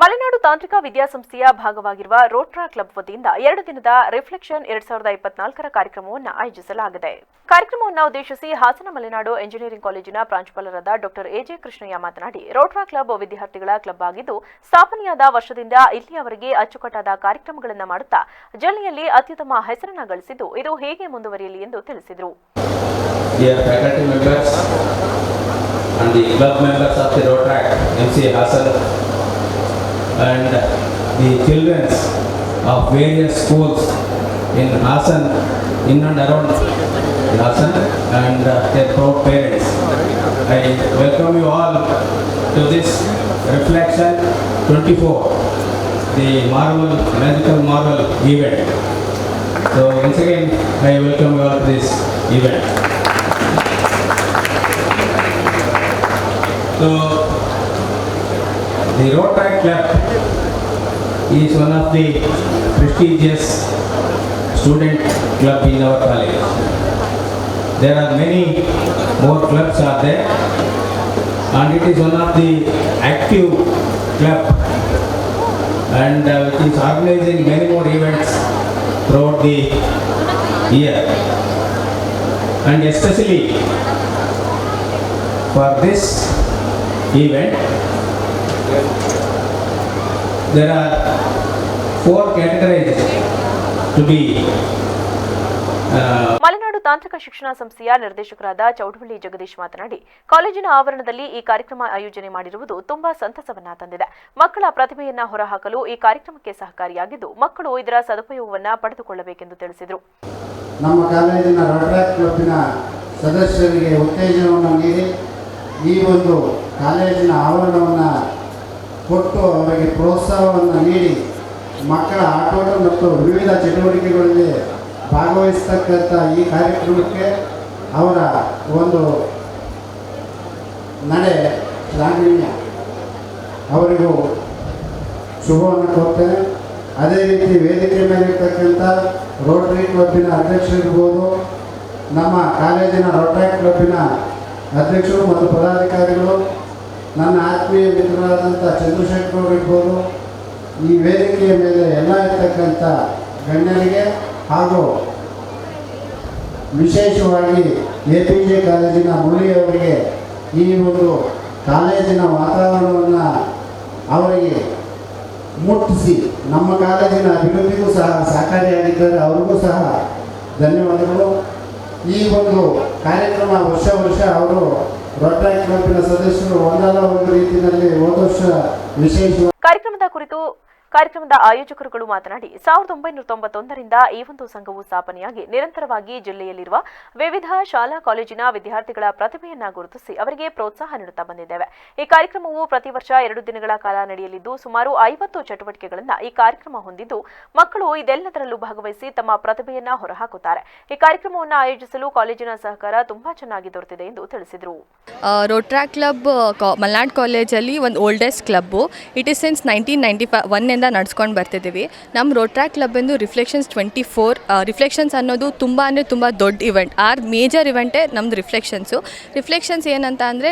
ಮಲೆನಾಡು ತಾಂತ್ರಿಕ ವಿದ್ಯಾಸಂಸ್ಥೆಯ ಭಾಗವಾಗಿರುವ ರೋಟ್ರಾ ಕ್ಲಬ್ ವತಿಯಿಂದ ಎರಡು ದಿನದ ರಿಫ್ಲೆಕ್ಷನ್ ಎರಡ್ ಸಾವಿರದ ಇಪ್ಪತ್ನಾಲ್ಕರ ಕಾರ್ಯಕ್ರಮವನ್ನು ಆಯೋಜಿಸಲಾಗಿದೆ. ಕಾರ್ಯಕ್ರಮವನ್ನು ಉದ್ದೇಶಿಸಿ ಹಾಸನ ಮಲೆನಾಡು ಎಂಜಿನಿಯರಿಂಗ್ ಕಾಲೇಜಿನ ಪ್ರಾಂಶುಪಾಲರಾದ ಡಾಕ್ಟರ್ ಎಜೆ ಕೃಷ್ಣಯ್ಯ ಮಾತನಾಡಿ, ರೋಟ್ರಾ ಕ್ಲಬ್ ವಿದ್ಯಾರ್ಥಿಗಳ ಕ್ಲಬ್ ಆಗಿದ್ದು, ಸ್ಥಾಪನೆಯಾದ ವರ್ಷದಿಂದ ಇಲ್ಲಿಯವರೆಗೆ ಅಚ್ಚುಕಟ್ಟಾದ ಕಾರ್ಯಕ್ರಮಗಳನ್ನು ಮಾಡುತ್ತಾ, ಜಿಲ್ಲೆಯಲ್ಲಿ ಅತ್ಯುತ್ತಮ ಹೆಸರನ್ನು ಗಳಿಸಿದ್ದು, ಇದು ಹೇಗೆ ಮುಂದುವರಿಯಲಿ ಎಂದು ತಿಳಿಸಿದರು. And the club members of the Rotaract MC Hassan and the children of various schools in Hassan, in and around Hassan and uh, their proud parents. I welcome you all to this Reflection 24, the Marvel, Magical Marvel event. So once again, I welcome you all to this event. So, the Rotary Club is one of the prestigious student club in our college. There are many more clubs are there and it is one of the active club and uh, which is organizing many more events throughout the year. And especially for this event, there are four categories to be uh, Malenadu ತಾಂತ್ರಿಕ ಶಿಕ್ಷಣ ಸಂಸ್ಥೆಯ ನಿರ್ದೇಶಕರಾದ ಚೌಡಹಳ್ಳಿ ಜಗದೀಶ್ ಮಾತನಾಡಿ ಕಾಲೇಜಿನ ಆವರಣದಲ್ಲಿ ಈ ಕಾರ್ಯಕ್ರಮ ಆಯೋಜನೆ ಮಾಡಿರುವುದು ತುಂಬಾ ಸಂತಸವನ್ನ ತಂದಿದೆ. ಮಕ್ಕಳ ಪ್ರತಿಭೆಯನ್ನ ಹೊರಹಾಕಲು ಈ ಕಾರ್ಯಕ್ರಮಕ್ಕೆ ಸಹಕಾರಿಯಾಗಿದ್ದು ಮಕ್ಕಳು ಇದರ ಸದುಪಯೋಗವನ್ನ ಪಡೆದುಕೊಳ್ಳಬೇಕೆಂದು ತಿಳಿಸಿದರು. ನಮ್ಮ ಕಾಲೇಜಿನ ರೋಟ್ರಾಕ್ ಕ್ಲಬ್ಬಿನ ಸದಸ್ಯರಿಗೆ ಉತ್ತೇಜನವನ್ನು ನೀಡಿ ಈ ಒಂದು ಕಾಲೇಜಿನ ಆವರಣವನ್ನು ಕೊಟ್ಟು ಅವರಿಗೆ ಪ್ರೋತ್ಸಾಹವನ್ನು ನೀಡಿ ಮಕ್ಕಳ ಆಟೋಟ ಮತ್ತು ವಿವಿಧ ಚಟುವಟಿಕೆಗಳಲ್ಲಿ ಭಾಗವಹಿಸ್ತಕ್ಕಂಥ ಈ ಕಾರ್ಯಕ್ರಮಕ್ಕೆ ಅವರ ಒಂದು ನಡೆ ಶ್ಲಾಘನೀಯ ಅವರಿಗೂ ಶುಭವನ್ನು ಕೊಡ್ತೇನೆ ಅದೇ ರೀತಿ ವೇದಿಕೆ ಮೇಲಿರ್ತಕ್ಕಂಥ ರೋಟರಿ ಕ್ಲಬ್ಬಿನ ಅಧ್ಯಕ್ಷರಿರ್ಬೋದು, ನಮ್ಮ ಕಾಲೇಜಿನ ರೋಟರಿ ಕ್ಲಬ್ಬಿನ ಅಧ್ಯಕ್ಷರು ಮತ್ತು ಪದಾಧಿಕಾರಿಗಳು ನನ್ನ ಆತ್ಮೀಯ ಮಿತ್ರರಾದಂಥ ಚಂದ್ರಶೇಖರ್ ಅವರು ಇರ್ಬೋದು, ಈ ವೇದಿಕೆಯ ಮೇಲೆ ಎಲ್ಲ ಇರ್ತಕ್ಕಂಥ ಗಣ್ಯರಿಗೆ ಹಾಗೂ ವಿಶೇಷವಾಗಿ ಎ ಪಿ ಜೆ ಕಾಲೇಜಿನ ಮುರಳಿಯವರಿಗೆ ಈ ಒಂದು ಕಾಲೇಜಿನ ವಾತಾವರಣವನ್ನು ಅವರಿಗೆ ಮುಟ್ಟಿಸಿ, ನಮ್ಮ ಕಾಲೇಜಿನ ಅಭಿವೃದ್ಧಿಗೂ ಸಹ ಸಹಕಾರಿಯಾಗಿದ್ದಾರೆ. ಅವರಿಗೂ ಸಹ ಧನ್ಯವಾದಗಳು. ಈ ಒಂದು ಕಾರ್ಯಕ್ರಮ ವರ್ಷ ವರ್ಷ ಅವರು ರೋಟರಿ ಕ್ಲಬ್ನ ಸದಸ್ಯರು ಒಂದಲ್ಲ ಒಂದು ರೀತಿಯಲ್ಲಿ ಹೋದ ವರ್ಷ ವಿಶೇಷ ಕಾರ್ಯಕ್ರಮದ ಕುರಿತು ಕಾರ್ಯಕ್ರಮದ ಆಯೋಜಕರುಗಳು ಮಾತನಾಡಿ, ಸಾವಿರದ ಒಂಬೈನೂರ ತೊಂಬತ್ತೊಂದರಿಂದ ಈ ಒಂದು ಸಂಘವು ಸ್ಥಾಪನೆಯಾಗಿ ನಿರಂತರವಾಗಿ ಜಿಲ್ಲೆಯಲ್ಲಿರುವ ವಿವಿಧ ಶಾಲಾ ಕಾಲೇಜಿನ ವಿದ್ಯಾರ್ಥಿಗಳ ಪ್ರತಿಭೆಯನ್ನ ಗುರುತಿಸಿ ಅವರಿಗೆ ಪ್ರೋತ್ಸಾಹ ನೀಡುತ್ತಾ ಬಂದಿದ್ದೇವೆ. ಈ ಕಾರ್ಯಕ್ರಮವು ಪ್ರತಿ ವರ್ಷ ಎರಡು ದಿನಗಳ ಕಾಲ ನಡೆಯಲಿದ್ದು, ಸುಮಾರು ಐವತ್ತು ಚಟುವಟಿಕೆಗಳನ್ನು ಈ ಕಾರ್ಯಕ್ರಮ ಹೊಂದಿದ್ದು, ಮಕ್ಕಳು ಇದೆಲ್ಲದರಲ್ಲೂ ಭಾಗವಹಿಸಿ ತಮ್ಮ ಪ್ರತಿಭೆಯನ್ನ ಹೊರಹಾಕುತ್ತಾರೆ. ಈ ಕಾರ್ಯಕ್ರಮವನ್ನು ಆಯೋಜಿಸಲು ಕಾಲೇಜಿನ ಸಹಕಾರ ತುಂಬಾ ಚೆನ್ನಾಗಿ ದೊರೆತಿದೆ ಎಂದು ತಿಳಿಸಿದರು. ರೋಟ್ರಾ ಕ್ಲಬ್ ಮಲ್ನಾಡ್ ಕಾಲೇಜಲ್ಲಿ ಒಂದು oldest club it is since nineteen ninety five ಒನ್ನಿಂದ ನಡ್ಸ್ಕೊಂಡು ಬರ್ತಿದ್ದೀವಿ. ನಮ್ಮ ರೋಟ್ರಾ ಕ್ಲಬ್ ಎಂದು ರಿಫ್ಲೆಕ್ಷನ್ಸ್ ಟ್ವೆಂಟಿ ಫೋರ್ ರಿಫ್ಲೆಕ್ಷನ್ಸ್ ಅನ್ನೋದು ತುಂಬ ಅಂದರೆ ತುಂಬ ದೊಡ್ಡ ಇವೆಂಟ್ ಆರ್ ಮೇಜರ್ ಇವೆಂಟೇ ನಮ್ಮದು ರಿಫ್ಲೆಕ್ಷನ್ಸು ರಿಫ್ಲೆಕ್ಷನ್ಸ್ ಏನಂತ ಅಂದರೆ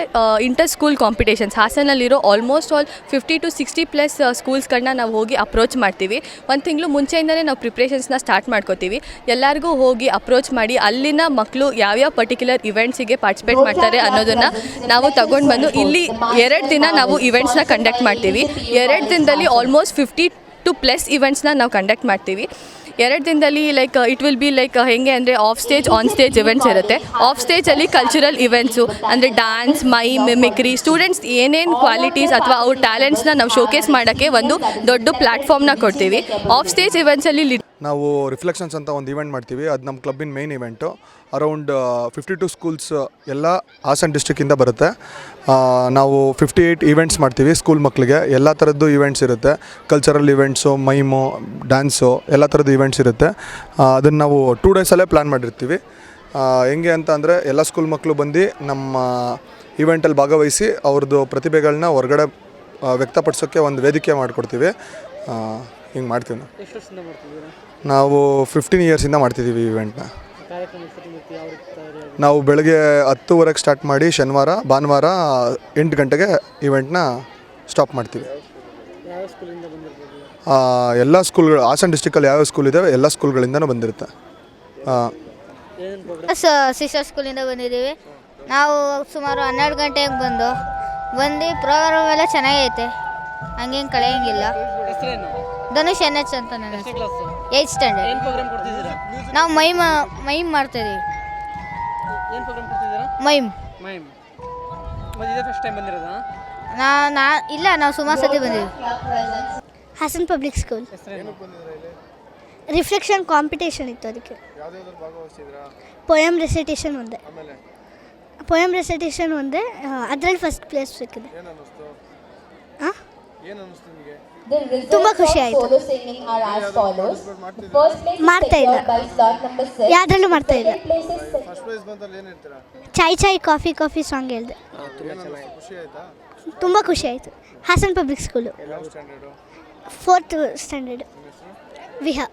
inter school competitions ಹಾಸನಲ್ಲಿರೋ almost all fifty to sixty plus ಸ್ಕೂಲ್ಸ್ಗಳನ್ನ ನಾವು ಹೋಗಿ ಅಪ್ರೋಚ್ ಮಾಡ್ತೀವಿ. ಒಂದು ತಿಂಗಳು ಮುಂಚೆಯಿಂದಲೇ ನಾವು ಪ್ರಿಪ್ರೇಷನ್ಸ್ನ ಸ್ಟಾರ್ಟ್ ಮಾಡ್ಕೋತೀವಿ. ಎಲ್ಲರಿಗೂ ಹೋಗಿ ಅಪ್ರೋಚ್ ಮಾಡಿ ಅಲ್ಲಿನ ಮಕ್ಕಳು ಯಾವ್ಯಾವ ಪರ್ಟಿಕ್ಯುಲರ್ ಇವೆಂಟ್ಸಿಗೆ ಪಾರ್ಟಿಸಿಪೇಟ್ ಮಾಡ್ತಾರೆ ಅನ್ನೋದನ್ನು ನಾವು ತಗೊಂಡು ಬಂದು ಇಲ್ಲಿ ಎರಡು ದಿನ ನಾವು ಇವೆಂಟ್ಸ್ನ ಕಂಡಕ್ಟ್ ಮಾಡ್ತೀವಿ. ಎರಡು ದಿನದಲ್ಲಿ ಆಲ್ಮೋಸ್ಟ್ ಫಿಫ್ಟಿ ಟು ಪ್ಲಸ್ ಇವೆಂಟ್ಸ್ನ ನಾವು ಕಂಡಕ್ಟ್ ಮಾಡ್ತೀವಿ. ಎರಡು ದಿನದಲ್ಲಿ like it will be like ಹೆಂಗೆ ಅಂದರೆ off stage on stage events ಇರುತ್ತೆ. ಆಫ್ ಸ್ಟೇಜಲ್ಲಿ ಕಲ್ಚರಲ್ ಇವೆಂಟ್ಸು ಅಂದರೆ ಡ್ಯಾನ್ಸ್ ಮೈ ಮಿಮಿಕ್ರಿ ಸ್ಟೂಡೆಂಟ್ಸ್ ಏನೇನು ಕ್ವಾಲಿಟೀಸ್ ಅಥವಾ ಅವ್ರ ಟ್ಯಾಲೆಂಟ್ಸ್ನ ನಾವು ಶೋಕೇಸ್ ಮಾಡೋಕ್ಕೆ ಒಂದು ದೊಡ್ಡ ಪ್ಲ್ಯಾಟ್ಫಾರ್ಮ್ನ ಕೊಡ್ತೀವಿ. ಆಫ್ ಸ್ಟೇಜ್ ಇವೆಂಟ್ಸಲ್ಲಿ ನಾವು ರಿಫ್ಲೆಕ್ಷನ್ಸ್ ಅಂತ ಒಂದು ಇವೆಂಟ್ ಮಾಡ್ತೀವಿ. ಅದು ನಮ್ಮ ಕ್ಲಬ್ಬಿನ main event around fifty to schools ಎಲ್ಲ ಹಾಸನ್ ಡಿಸ್ಟಿಕ್ಕಿಂದ ಬರುತ್ತೆ. ನಾವು ಫಿಫ್ಟಿ ಏಯ್ಟ್ ಈವೆಂಟ್ಸ್ ಮಾಡ್ತೀವಿ ಸ್ಕೂಲ್ ಮಕ್ಕಳಿಗೆ ಎಲ್ಲ ಥರದ್ದು ಈವೆಂಟ್ಸ್ ಇರುತ್ತೆ. ಕಲ್ಚರಲ್ ಇವೆಂಟ್ಸು ಮೈಮು ಡ್ಯಾನ್ಸು ಎಲ್ಲ ಥರದ್ದು ಈವೆಂಟ್ಸ್ ಇರುತ್ತೆ. ಅದನ್ನು ನಾವು ಟೂ ಡೇಸಲ್ಲೇ ಪ್ಲ್ಯಾನ್ ಮಾಡಿರ್ತೀವಿ. ಹೆಂಗೆ ಅಂತ ಅಂದರೆ ಎಲ್ಲ ಸ್ಕೂಲ್ ಮಕ್ಕಳು ಬಂದು ನಮ್ಮ ಈವೆಂಟಲ್ಲಿ ಭಾಗವಹಿಸಿ ಅವ್ರದ್ದು ಪ್ರತಿಭೆಗಳನ್ನ ಹೊರಗಡೆ ವ್ಯಕ್ತಪಡಿಸೋಕ್ಕೆ ಒಂದು ವೇದಿಕೆ ಮಾಡಿಕೊಡ್ತೀವಿ. ಹಿಂಗೆ ಮಾಡ್ತೀವಿ ನಾವು. ಎಷ್ಟು ವರ್ಷದಿಂದ ಮಾಡ್ತಿದ್ದೀರಾ? ನಾವು ಫಿಫ್ಟೀನ್ ಇಯರ್ಸಿಂದ ಮಾಡ್ತಿದ್ದೀವಿ ಇವೆಂಟ್ನ ಕಾರ್ಯಕ್ರಮ? ಯಾವ ರೀತಿ ನಾವು ಬೆಳಗ್ಗೆ ಹತ್ತುವರೆಗೆ ಸ್ಟಾರ್ಟ್ ಮಾಡಿ ಶನಿವಾರ ಭಾನುವಾರ ಎಂಟು ಗಂಟೆಗೆ ಇವೆಂಟ್ನ ಸ್ಟಾಪ್ ಮಾಡ್ತೀವಿ. ಯಾವ ಸ್ಕೂಲಿಂದ ಬಂದಿರ್ಬೋದು? ಎಲ್ಲ ಸ್ಕೂಲ್ಗಳು ಹಾಸನ ಡಿಸ್ಟಿಕಲ್ಲಿ ಯಾವ್ಯಾವ ಸ್ಕೂಲ್ ಇದಾವೆ ಎಲ್ಲ ಸ್ಕೂಲ್ಗಳಿಂದನೂ ಬಂದಿರುತ್ತೆ. ಆ, ಏನೇನು ಪ್ರೋಗ್ರಾಮ್ ಸ ಸಿಸ್ಟರ್ ಸ್ಕೂಲಿಂದ ಬಂದಿದ್ದೀವಿ. ನಾವು ಸುಮಾರು ಹನ್ನೆರಡು ಗಂಟೆಗೆ ಬಂದು ಬಂದು ಪ್ರೋಗ್ರಾಮ್ ಎಲ್ಲ ಚೆನ್ನಾಗೈತೆ. ಹಂಗೇನು ಕಳೆಯಂಗಿಲ್ಲ. ಹೆಸರೇನು? ಧನುಷ್ ಎನ್ ಎಚ್ ಅಂತ ನನ್ನ ಕ್ಲಾಸ್ ಏಯ್ತ್ ಸ್ಟ್ಯಾಂಡರ್ಡ್ ಏನು ಪ್ರೋಗ್ರಾಮ್ ಕೊಡ್ತಿದ್ದೀರಾ? ನಾವು ಮೈಮ್ ಮೈಮ್ ಮಾಡ್ತಾಯಿದ್ದೀವಿ ಏನು ಪ್ರೋಗ್ರಾಮ್ ಕೊಡ್ತಿದ್ದೀರಾ? ಮೈಮ್. ಮೈಮ್. ಮತ್ತೆ ಇದೇ ಫಸ್ಟ್ ಟೈಮ್ ಬಂದಿರೋದಾ? ನಾ ನಾ ಇಲ್ಲ ನಾವು ಸುಮಾರು ಸತಿ ಬಂದೀವಿ. ಹಾಸನ್ ಪಬ್ಲಿಕ್ ಸ್ಕೂಲ್ ಹೆಸರೇನು? ರಿಫ್ಲೆಕ್ಷನ್ ಕಾಂಪಿಟೇಷನ್ ಇತ್ತು ಅದಕ್ಕೆ. ಪೊಯಮ್ ರೆಸಿಟೇಷನ್ ಒಂದೇ. ಪೊಯಮ್ ರೆಸಿಟೇಷನ್ ಒಂದೇ ಅದರಲ್ಲಿ ಫಸ್ಟ್ ಪ್ಲೇಸ್ ಸಿಕ್ಕಿದೆ. ಹಾಂ ತುಂಬ ಖುಷಿ ಆಯ್ತು. ಮಾಡ್ತಾ ಇಲ್ಲ. ಯಾವ್ದ್ರಲ್ಲೂ ಮಾಡ್ತಾ ಇಲ್ಲ. Chai chai coffee coffee song ಹೇಳಿದೆ. ತುಂಬ ಖುಷಿ ಆಯ್ತು? Hassan public school fourth standard Viha.